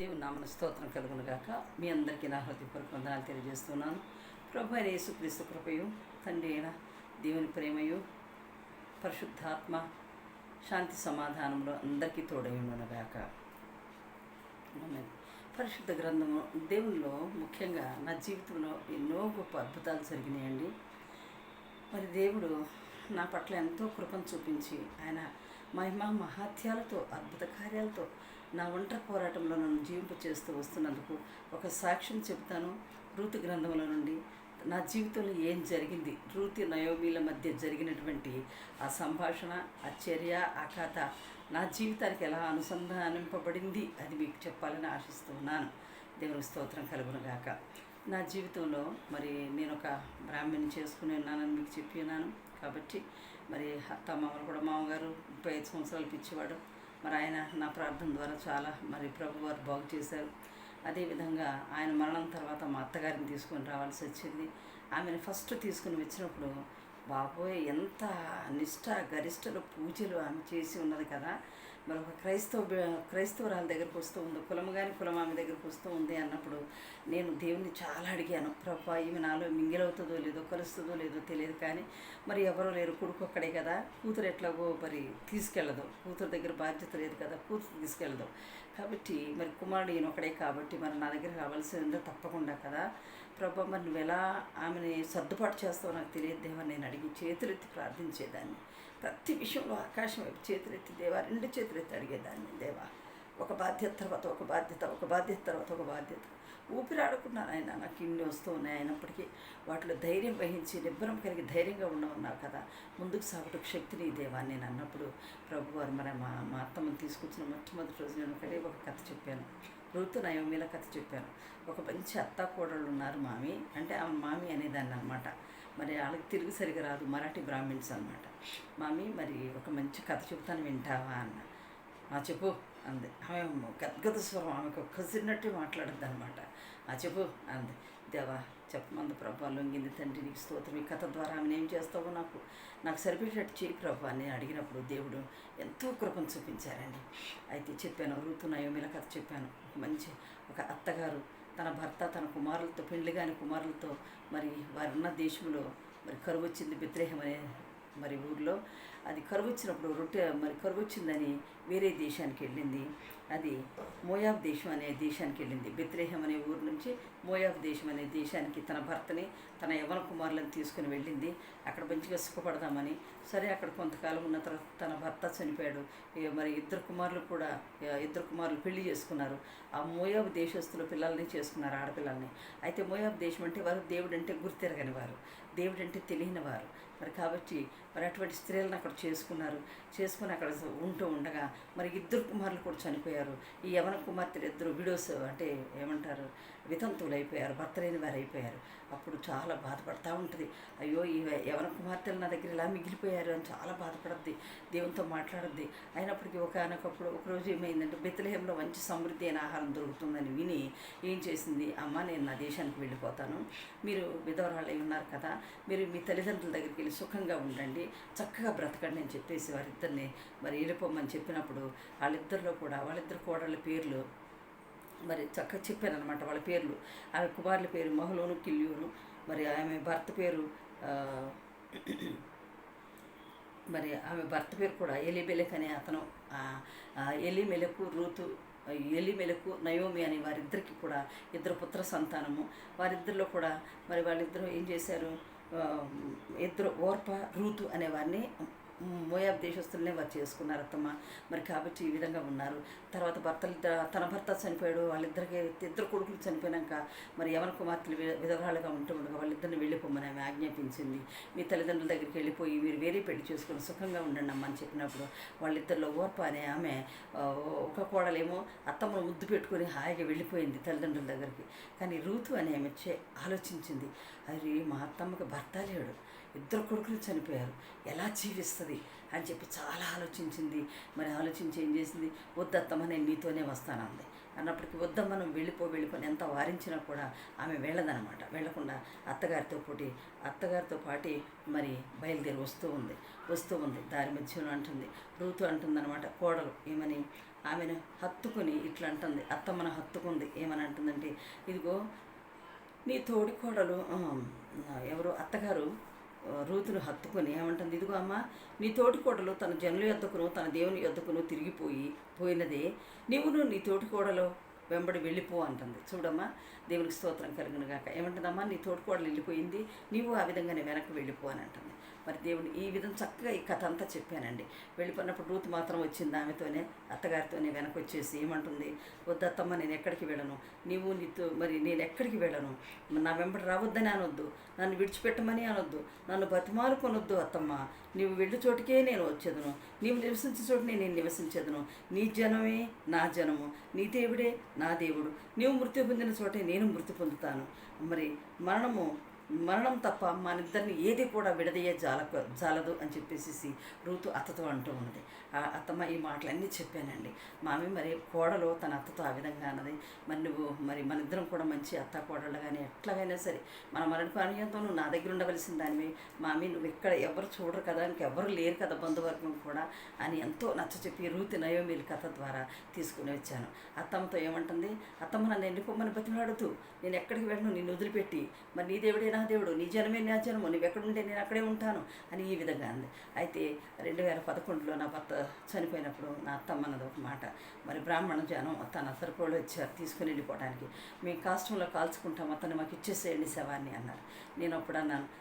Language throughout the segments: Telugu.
దేవుని నామన స్తోత్రం కలుగును గాక. మీ అందరికీ నా హృదయపూర్వక వందనాలు తెలియజేస్తున్నాను. ప్రభు అయిన యేసుక్రీస్తు కృపయు తండ్రి అయిన దేవుని ప్రేమయు పరిశుద్ధాత్మ శాంతి సమాధానంలో అందరికీ తోడైండును గాక. పరిశుద్ధ గ్రంథము దేవునిలో ముఖ్యంగా నా జీవితంలో ఎన్నో గొప్ప అద్భుతాలు జరిగినాయండి. మరి దేవుడు నా పట్ల ఎంతో కృపను చూపించి ఆయన మహిమా మహాత్యాలతో అద్భుత కార్యాలతో నా ఒంటరి పోరాటంలో నన్ను జీవింప చేస్తూ వస్తున్నందుకు ఒక సాక్ష్యం చెప్తాను రూతు గ్రంథంలో నుండి నా జీవితంలో ఏం జరిగింది? రూతి నయోమీల మధ్య జరిగినటువంటి ఆ సంభాషణ ఆ చర్య ఆ కథ నా జీవితానికి ఎలా అనుసంధానింపబడింది అది మీకు చెప్పాలని ఆశిస్తున్నాను దేవుని స్తోత్రం కలుగునగాక. నా జీవితంలో మరి నేను ఒక బ్రాహ్మణి చేసుకుని ఉన్నానని మీకు చెప్పి ఉన్నాను. కాబట్టి మరి అత్త మామలు కూడా మామగారు ముప్పై ఐదు సంవత్సరాలు పిచ్చివాడు. మరి ఆయన నా ప్రార్థన ద్వారా చాలా మరి ప్రభు వారు బాగు చేశారు. అదేవిధంగా ఆయన మరణం తర్వాత మా అత్తగారిని తీసుకొని రావాల్సి వచ్చింది. ఆమెను ఫస్ట్ తీసుకుని వచ్చినప్పుడు బాబోయ్ ఎంత నిష్ట గరిష్టలు పూజలు ఆమె చేసి ఉన్నది కదా. మరి ఒక క్రైస్తవ బి- క్రైస్తవురాల దగ్గరకు వస్తూ ఉంది కులం కానీ కులం ఆమె దగ్గరకు వస్తూ ఉంది అన్నప్పుడు నేను దేవుణ్ణి చాలా అడిగాను ప్రభా ఈమె నాలో మింగిలవుతుందో లేదో కలుస్తుందో లేదో తెలియదు కానీ మరి ఎవరో లేరు కొడుకు ఒక్కడే కదా కూతురు ఎట్లాగో మరి తీసుకెళ్ళదు కూతురు దగ్గర బాధ్యత లేదు కదా కూతురు తీసుకెళ్ళదు కాబట్టి మరి కుమారుడు ఈయన ఒకడే కాబట్టి మరి నా దగ్గర రావాల్సిందో తప్పకుండా కదా. ప్రభా మరి నువ్వు ఎలా ఆమెని సర్దుబాటు చేస్తావో నాకు తెలియదు దేవా నేను అడిగి చేతులెత్తి ప్రార్థించేదాన్ని. ప్రతి విషయంలో ఆకాశం వైపు చేతులెత్తి దేవా రెండు చేతులెత్తి అడిగేదాన్ని దేవా. ఒక బాధ్యత తర్వాత ఒక బాధ్యత ఒక బాధ్యత తర్వాత ఒక బాధ్యత. ఊపిరాడుకున్నాను ఆయన నాకు ఇన్ని వస్తూ ఉన్నాయి అయినప్పటికీ వాటిలో ధైర్యం వహించి నిబ్బరం కలిగి ధైర్యంగా ఉండమన్నావు కదా. ముందుకు సాగుటకు శక్తిని ఈ దేవా నేను అన్నప్పుడు ప్రభు వారు మరి మా మా అత్తమ్మని తీసుకొచ్చిన మొట్టమొదటి రోజు నేను ఒకటే ఒక కథ చెప్పాను. ఋతు నయోమిల కథ చెప్పాను. ఒక మంచి అత్త కోడళ్ళు ఉన్నారు మామి అంటే ఆమె మామి అనేదాన్ని అనమాట మరి వాళ్ళకి తిరుగు సరిగా రాదు. మరాఠీ బ్రాహ్మిన్స్ అనమాట మామీ మరి ఒక మంచి కథ చెప్తాను వింటావా? అన్న. ఆ చెప్పు అంది. ఆమె గద్గద స్వరం ఆమెకు కసిరినట్టు మాట్లాడద్దు అనమాట ఆ చెప్పు అంది. దేవా చెప్పమంది ప్రభా లొంగింది తండ్రి. నీకు స్తోత్రం. ఈ కథ ద్వారా ఆమెను ఏం చేస్తావో నాకు నాకు సరిపోయేటట్టు చేయి ప్రభా అని అడిగినప్పుడు దేవుడు ఎంతో కృపను చూపించారండి. అయితే చెప్పాను ఋతు నయోమిల కథ చెప్పాను. మంచి ఒక అత్తగారు తన భర్త తన కుమారులతో పెండ్లి కాని కుమారులతో మరి వారున్న దేశంలో మరి కరువు వచ్చింది బిత్రేహం అనే మరి ఊర్లో. అది కరువు వచ్చినప్పుడు రొట్టె మరి కరువు వచ్చిందని వేరే దేశానికి వెళ్ళింది. అది మోయాబ్ దేశం అనే దేశానికి వెళ్ళింది. బెత్రేహం అనే ఊరు నుంచి మోయాబ్ దేశం అనే దేశానికి తన భర్తని తన యవన కుమారులను తీసుకుని వెళ్ళింది. అక్కడ మంచిగా సుఖపడదామని. సరే అక్కడ కొంతకాలం ఉన్న తర్వాత తన భర్త చనిపోయాడు. మరి ఇద్దరు కుమారులు కూడా ఇద్దరు కుమారులు పెళ్ళి చేసుకున్నారు. ఆ మోయాబ్ దేశస్తుల పిల్లల్ని చేసుకున్నారు ఆడపిల్లల్ని. అయితే మోయాబ్ దేశం అంటే వారు దేవుడంటే గుర్తిరగని వారు. దేవుడంటే తెలియని వారు. మరి కాబట్టి మరి అటువంటి స్త్రీలను అక్కడ చేసుకున్నారు. చేసుకుని అక్కడ ఉంటూ ఉండగా మరి ఇద్దరు కుమారులు కూడా చనిపోయారు. ఈ యవన కుమార్తెలు ఇద్దరు విడోస్ అంటే ఏమంటారు? వితంతువులు అయిపోయారు భర్త లేని వారు అయిపోయారు అప్పుడు చాలా బాధపడతా ఉంటుంది. అయ్యో ఈ యవన కుమార్తెలు నా దగ్గర ఇలా మిగిలిపోయారు అని చాలా బాధపడద్ది దేవునితో మాట్లాడద్ది. అయినప్పటికీ ఒకనొకప్పుడు ఒకరోజు ఏమైందంటే బెత్తలహేంలో మంచి సమృద్ధి అయిన ఆహారం దొరుకుతుందని విని ఏం చేసింది అమ్మ నేను నా దేశానికి వెళ్ళిపోతాను. మీరు విధవరాళ్ళు అయి ఉన్నారు కదా మీరు మీ తల్లిదండ్రుల దగ్గరికి వెళ్ళి సుఖంగా ఉండండి. చక్కగా బ్రతకండి అని చెప్పేసి వారిద్దరిని మరి వెళ్ళిపోమని చెప్పినప్పుడు వాళ్ళిద్దరిలో కూడా వాళ్ళిద్దరు కోడళ్ళ పేర్లు మరి చక్కగా చెప్పాను అనమాట వాళ్ళ పేర్లు. ఆమె కుమారుల పేరు మహులోను కిల్యూను మరి ఆమె భర్త పేరు మరి ఆమె భర్త పేరు కూడా ఎలిబెలెక్ అనే అతను ఎలిమెలకు రూతు ఎలిమెలకు నయోమి అనే వారిద్దరికి కూడా ఇద్దరు పుత్ర సంతానము. వారిద్దరిలో కూడా మరి వాళ్ళిద్దరూ ఏం చేశారు? ఇద్దరు ఓర్ప రూతు అనే వారిని మోయాబ్ దేశస్తులనే వారు చేసుకున్నారు అత్తమ్మ. మరి కాబట్టి ఈ విధంగా ఉన్నారు. తర్వాత భర్తలు తన భర్త చనిపోయాడు. వాళ్ళిద్దరికి ఇద్దరు కొడుకులు చనిపోయినాక మరి యవన కుమార్తెలు వి- విధవరాలుగా ఉంటూ ఉండగా వాళ్ళిద్దరిని వెళ్ళిపోమని ఆమె ఆజ్ఞాపించింది. మీ తల్లిదండ్రుల దగ్గరికి వెళ్ళిపోయి మీరు వేరే పెళ్ళి చేసుకుని సుఖంగా ఉండండి అమ్మ అని చెప్పినప్పుడు వాళ్ళిద్దరిలో ఓర్ప అనే ఆమె ఒక కోడలేమో అత్తమ్మను ముద్దు పెట్టుకొని హాయిగా వెళ్ళిపోయింది తల్లిదండ్రుల దగ్గరికి. కానీ రూతు అనే ఆమె చే ఆలోచించింది. అది మా అత్తమ్మకి భర్త లేడు. ఇద్దరు కొడుకులు చనిపోయారు. ఎలా జీవిస్తుంది? అని చెప్పి చాలా ఆలోచించింది. మరి ఆలోచించి ఏం చేసింది? వద్దత్తమ్మ నేను నీతోనే వస్తానంది అన్నప్పటికీ వద్దమ్మ నువ్వు వెళ్ళిపో వెళ్ళిపోని ఎంత వారించినా కూడా ఆమె వెళ్ళదనమాట వెళ్ళకుండా అత్తగారితో పోటీ అత్తగారితో పాటి మరి బయలుదేరి వస్తూ ఉంది. వస్తూ ఉంది. దారి మధ్యలో అంటుంది. రూతు అంటుందన్నమాట. కోడలు ఏమని? ఆమెను హత్తుకుని ఇట్లా అంటుంది. అత్తమ్మను హత్తుకుంది. ఏమని అంటుందంటే ఇదిగో నీ తోడి కోడలు ఎవరు? అత్తగారు రూతును హత్తుకొని ఏమంటుంది? ఇదిగో అమ్మ నీ తోటికోడలు తన జనుల యొద్దకును తన దేవుని యొద్దకును తిరిగిపోయి పోయినదే. నీవును నీ తోటికోడలు వెంబడి వెళ్ళిపో అంటుంది. చూడమ్మా దేవునికి స్తోత్రం కలిగిన గాక. ఏమంటుందమ్మా నీ తోటి వెళ్ళిపోయింది నీవు ఆ విధంగానే వెనక్కి వెళ్ళిపో అని అంటుంది. మరి దేవుడు ఈ విధం చక్కగా ఈ కథ అంతా చెప్పానండి. వెళ్ళిపోయినప్పుడు రూత్ మాత్రం వచ్చింది ఆమెతోనే అత్తగారితోనే వెనక్కి వచ్చేసి ఏమంటుంది వద్దత్తమ్మ నేను ఎక్కడికి వెళ్ళను. నీవు నీతో మరి నేను ఎక్కడికి వెళ్ళను? నా వెంబడి రావద్దని అనొద్దు. నన్ను విడిచిపెట్టమని అనొద్దు. నన్ను బతిమాలు కొనొద్దు అత్తమ్మ. నీవు వెళ్ళు చోటికే నేను వచ్చేదను. నీవు నివసించే చోటునే నేను నివసించేదను. నీ జనమే నా జనము. నీ దేవుడే నా దేవుడు. నీవు మృతి పొందిన చోటే నేను మృతి పొందుతాను. మరి మరణము మరణం తప్ప మనిద్దరిని ఏది కూడా విడదీయే జాలకు జాలదు అని చెప్పేసి రూతు అత్తతో అంటూ ఉన్నది. ఆ అత్తమ్మ ఈ మాటలన్నీ చెప్పానండి. మామి మరి కోడలు తన అత్తతో ఆ విధంగా అన్నది. మరి నువ్వు మరి మన ఇద్దరం కూడా మంచి అత్త కోడళ్ళు కానీ ఎట్లాగైనా సరే మన మరణ పానీయంతో నువ్వు నా దగ్గర ఉండవలసిన దానివి. మామి నువ్వు ఇక్కడ ఎవరు చూడరు కదా ఇంకెవ్వరు లేరు కదా బంధువర్గం కూడా అని ఎంతో నచ్చ చెప్పి రూతి నయోమీల కథ ద్వారా తీసుకుని వచ్చాను. అత్తమ్మతో ఏమంటుంది? అత్తమ్మ నన్ను ఎన్నుకోమని బతిమాడుతూ నేను ఎక్కడికి వెళ్ళను? నిన్ను వదిలిపెట్టి. మరి నీ దేవుడైనా? దేవుడు నీ జనమే నా జనము నువ్వు ఎక్కడుంటే నేను అక్కడే ఉంటాను అని ఈ విధంగా అంది. అయితే రెండు వేల పదకొండులో నా భర్త చనిపోయినప్పుడు నా అత్తమ్మ అన్నది ఒక మాట. మరి బ్రాహ్మణ జనం తన సరుకులు వచ్చారు తీసుకుని వెళ్ళిపోవడానికి మేము కాస్ట్యూమ్లో కాల్చుకుంటాం అతను మాకు ఇచ్చేసేయండి శవాన్ని అన్నారు. నేను అప్పుడు అన్నాను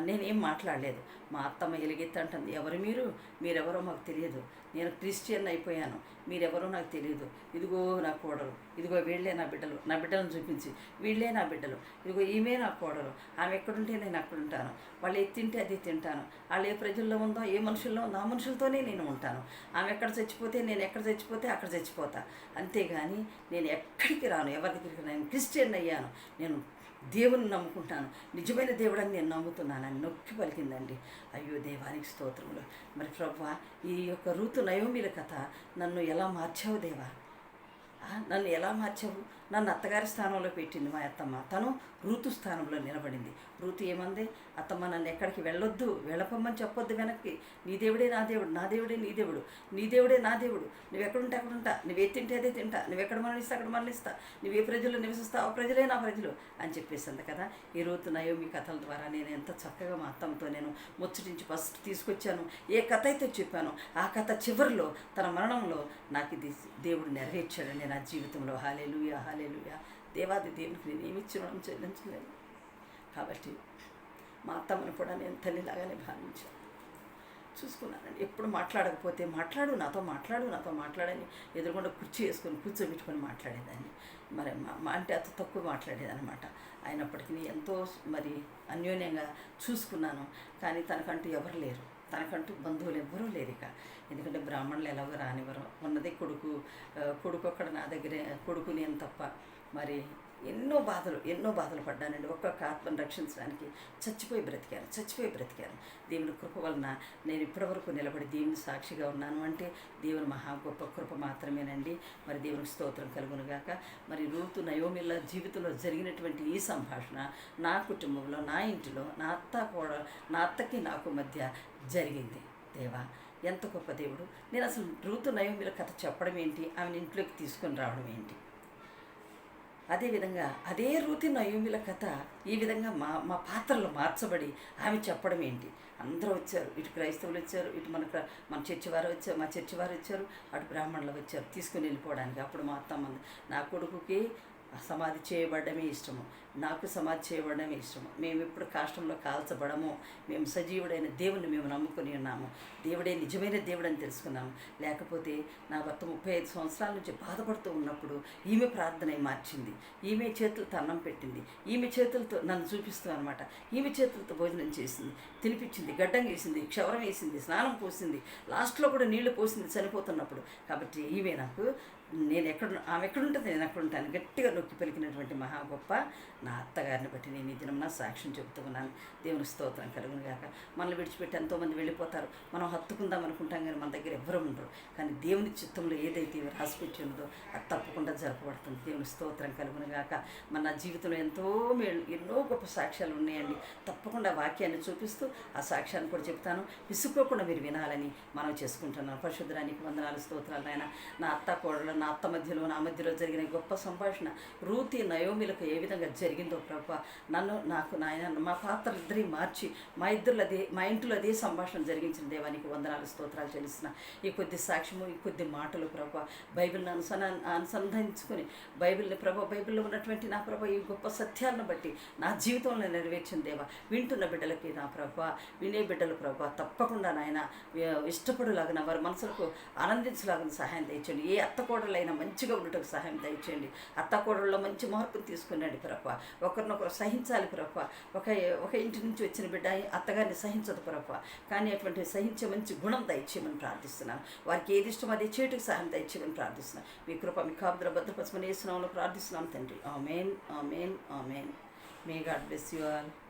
నేనేం మాట్లాడలేదు. మా అత్తమ్మ ఎలుగెత్తంటుంది ఎవరు మీరు? మీరెవరో మాకు తెలియదు. నేను క్రిస్టియన్ అయిపోయాను. మీరెవరో నాకు తెలియదు. ఇదిగో నా కోడలు. ఇదిగో వీళ్ళే నా బిడ్డలు. నా బిడ్డలను చూపించి వీళ్ళే నా బిడ్డలు. ఇదిగో ఈమె నా కోడలు. ఆమె ఎక్కడుంటే నేను అక్కడ ఉంటాను. వాళ్ళు ఏది తింటే అది తింటాను. వాళ్ళు ఏ ప్రజల్లో ఉందో ఏ మనుషుల్లో ఉందో ఆ మనుషులతోనే నేను ఉంటాను. ఆమె ఎక్కడ చచ్చిపోతే నేను ఎక్కడ చచ్చిపోతే అక్కడ చచ్చిపోతా. అంతేగాని నేను ఎక్కడికి రాను? ఎవరి దగ్గరికి రాను. నేను క్రిస్టియన్ అయ్యాను. నేను దేవుని నమ్ముకుంటాను. నిజమైన దేవుడని నేను నమ్ముతున్నానని నొక్కి పలికిందండి. అయ్యో దేవానికి స్తోత్రములు. మరి ప్రభు ఈ యొక్క ఋతు నయోమిల కథ నన్ను ఎలా మార్చావు దేవా? నన్ను ఎలా మార్చావు? నన్ను అత్తగారి స్థానంలో పెట్టింది మా అత్తమ్మ. తను ఋతు స్థానంలో నిలబడింది. ఋతు ఏమంది? అత్తమ్మ నన్ను ఎక్కడికి వెళ్ళొద్దు వెళ్ళపమ్మని చెప్పొద్దు వెనక్కి. నీ దేవుడే నా దేవుడు నా దేవుడే నీ దేవుడు నీ దేవుడే నా దేవుడు. నువ్వు ఎక్కడుంటే అక్కడ ఉంటా నువ్వు ఏ తింటే అదే తింటా నువ్వు ఎక్కడ మరణిస్తా అక్కడ మరణిస్తా నువ్వు ఏ ప్రజలు నివసిస్తావు ఆ ప్రజలే నా ప్రజలు అని చెప్పేసింది కదా. ఈ రోజు నయోమి కథల ద్వారా నేను ఎంత చక్కగా మా అత్తమ్మతో నేను ముచ్చటించి ఫస్ట్ తీసుకొచ్చాను. ఏ కథ అయితే చెప్పానో ఆ కథ చివరిలో తన మరణంలో నాకు ఇది దేవుడు నెరవేర్చాడండి నా జీవితంలో. హాలేలుయా హాలేలుయ దేవాది దేవునికి నేను ఏమి ఇచ్చిన చెల్లించలేను కాబట్టి మా అత్తమ్మను కూడా నేను తల్లిలాగానే భావించాను. చూసుకున్నానండి. ఎప్పుడు మాట్లాడకపోతే మాట్లాడు నాతో మాట్లాడు నాతో మాట్లాడని ఎదురుకుండా కుర్చీ వేసుకొని కూర్చోబెట్టుకొని మాట్లాడేదాన్ని. మరి మా మా అంటే అంత తక్కువ మాట్లాడేదన్నమాట. అయినప్పటికీ ఎంతో మరి అన్యోన్యంగా చూసుకున్నాను. కానీ తనకంటూ ఎవరు లేరు. తనకంటూ బంధువులు ఎవ్వరూ లేరు ఇక. ఎందుకంటే బ్రాహ్మణులు ఎలాగో రానివ్వరు. ఉన్నదే కొడుకు కొడుకు అక్కడ నా దగ్గరే కొడుకు నేను తప్ప మరి ఎన్నో బాధలు ఎన్నో బాధలు పడ్డానండి. ఒక్కొక్క ఆత్మను రక్షించడానికి చచ్చిపోయి బ్రతికాను చచ్చిపోయి బ్రతికాను. దేవుని కృప వలన నేను ఇప్పటివరకు నిలబడి దేవుని సాక్షిగా ఉన్నాను అంటే దేవుని మహా గొప్ప కృప మాత్రమేనండి. మరి దేవునికి స్తోత్రం కలుగునుగాక. మరి రూతు నయోమిల జీవితంలో జరిగినటువంటి ఈ సంభాషణ నా కుటుంబంలో నా ఇంటిలో నా అత్త కూడా నా అత్తకి నాకు మధ్య జరిగింది. దేవా ఎంత గొప్ప దేవుడు. నేను అసలు రూతు నయోమిల కథ చెప్పడం ఏంటి? ఆమెను ఇంట్లోకి తీసుకొని రావడం ఏంటి? అదేవిధంగా అదే రూతి నయోమిల కథ ఈ విధంగా మా మా పాత్రలు మార్చబడి ఆమె చెప్పడం ఏంటి? అందరూ వచ్చారు. ఇటు క్రైస్తవులు వచ్చారు ఇటు మన మన చర్చి వారు వచ్చారు మా చర్చి వారు వచ్చారు అటు బ్రాహ్మణులు వచ్చారు తీసుకుని వెళ్ళిపోవడానికి. అప్పుడు మా అత్తమ్మ నా కొడుకుకి సమాధి చేయబడమే ఇష్టము. నాకు సమాధి చేయబడమే ఇష్టము. మేము ఇప్పుడు కాష్టంలో కాల్చబడము. మేము సజీవుడైన దేవుని మేము నమ్ముకొని ఉన్నాము. దేవుడే నిజమైన దేవుడు అని తెలుసుకున్నాము. లేకపోతే నా భర్త ముప్పై ఐదు సంవత్సరాల నుంచి బాధపడుతూ ఉన్నప్పుడు ఈమె ప్రార్థన మార్చింది. ఈమె చేతులతో అన్నం పెట్టింది. ఈమె చేతులతో నన్ను చూపిస్తూ అనమాట ఈమె చేతులతో భోజనం చేసింది. తినిపించింది. గడ్డం వేసింది. క్షవరం వేసింది. స్నానం పోసింది. లాస్ట్లో కూడా నీళ్ళు పోసింది చనిపోతున్నప్పుడు. కాబట్టి ఈమె నాకు నేను ఎక్కడ ఆమె ఎక్కడుంటుంది నేను అక్కడ ఉంటాను. గట్టిగా నొక్కి పలికినటువంటి మహా గొప్ప నా అత్తగారిని బట్టి నేను ఈ దినం నా సాక్ష్యం చెబుతూ ఉన్నాను. దేవుని స్తోత్రం కలుగును గాక మనల్ని విడిచిపెట్టి ఎంతోమంది వెళ్ళిపోతారు. మనం హత్తుకుందాం అనుకుంటాం కానీ మన దగ్గర ఎవరు ఉండరు. కానీ దేవుని చిత్తంలో ఏదైతే రాసిపెట్టి ఉన్నదో అది తప్పకుండా జరపబడుతుంది. దేవుని స్తోత్రం కలుగును గాక మన జీవితంలో ఎంతో మేలు ఎన్నో గొప్ప సాక్ష్యాలు ఉన్నాయండి. తప్పకుండా వాక్యాన్ని చూపిస్తూ ఆ సాక్ష్యాన్ని కూడా చెప్తాను. విసుక్కోకుండా మీరు వినాలని మనం చేసుకుంటున్నాను పరిశుద్ధానికి వందనాలు స్తోత్రాలు నాయన. నా అత్త కోడలు నా అత్త మధ్యలో నా మధ్యలో జరిగిన గొప్ప సంభాషణ రూతి నయోమిలకు ఏ విధంగా జరిగిందో ప్రభు నన్ను నాకు నాయన మా పాత్ర ఇద్దరి మార్చి మా ఇద్దరు అదే మా ఇంట్లో అదే సంభాషణ జరిగించిన దేవానికి వందనాలు స్తోత్రాలు చెల్లిస్తున్నా. ఈ కొద్ది సాక్ష్యము ఈ కొద్ది మాటలు ప్రభు బైబిల్ని అనుసన అనుసంధానించుకొని బైబిల్ని ప్రభు బైబిల్లో ఉన్నటువంటి నా ప్రభు ఈ గొప్ప సత్యాలను బట్టి నా జీవితంలో నెరవేర్చిన దేవ వింటున్న బిడ్డలకి నా ప్రభు వినే బిడ్డలు ప్రభు తప్పకుండా నాయన ఇష్టపడులాగిన వారి మనసులకు ఆనందించలాగిన సహాయం తెచ్చండి ఏ అత్త కూడా కోడలైనా మంచిగా ఉండటకు సహాయం దయచేయండి. అత్తకోడల్లో మంచి మార్పులు తీసుకున్నాడు ప్రభు. ఒకరినొకరు సహించాలి ప్రభు. ఒక ఒక ఇంటి నుంచి వచ్చిన బిడ్డ అత్తగారిని సహించదు ప్రభు. కానీ అటువంటి సహించే మంచి గుణం దయచేయమని ప్రార్థిస్తున్నాను. వారికి ఏది ఇష్టం అదే చేటుకు సహాయం దయచేయమని ప్రార్థిస్తున్నాను. మీ కృప మీ కాపుదల భద్రపరచమని వేసినామని ప్రార్థిస్తున్నాను తండ్రి. Amen amen amen. May God bless you all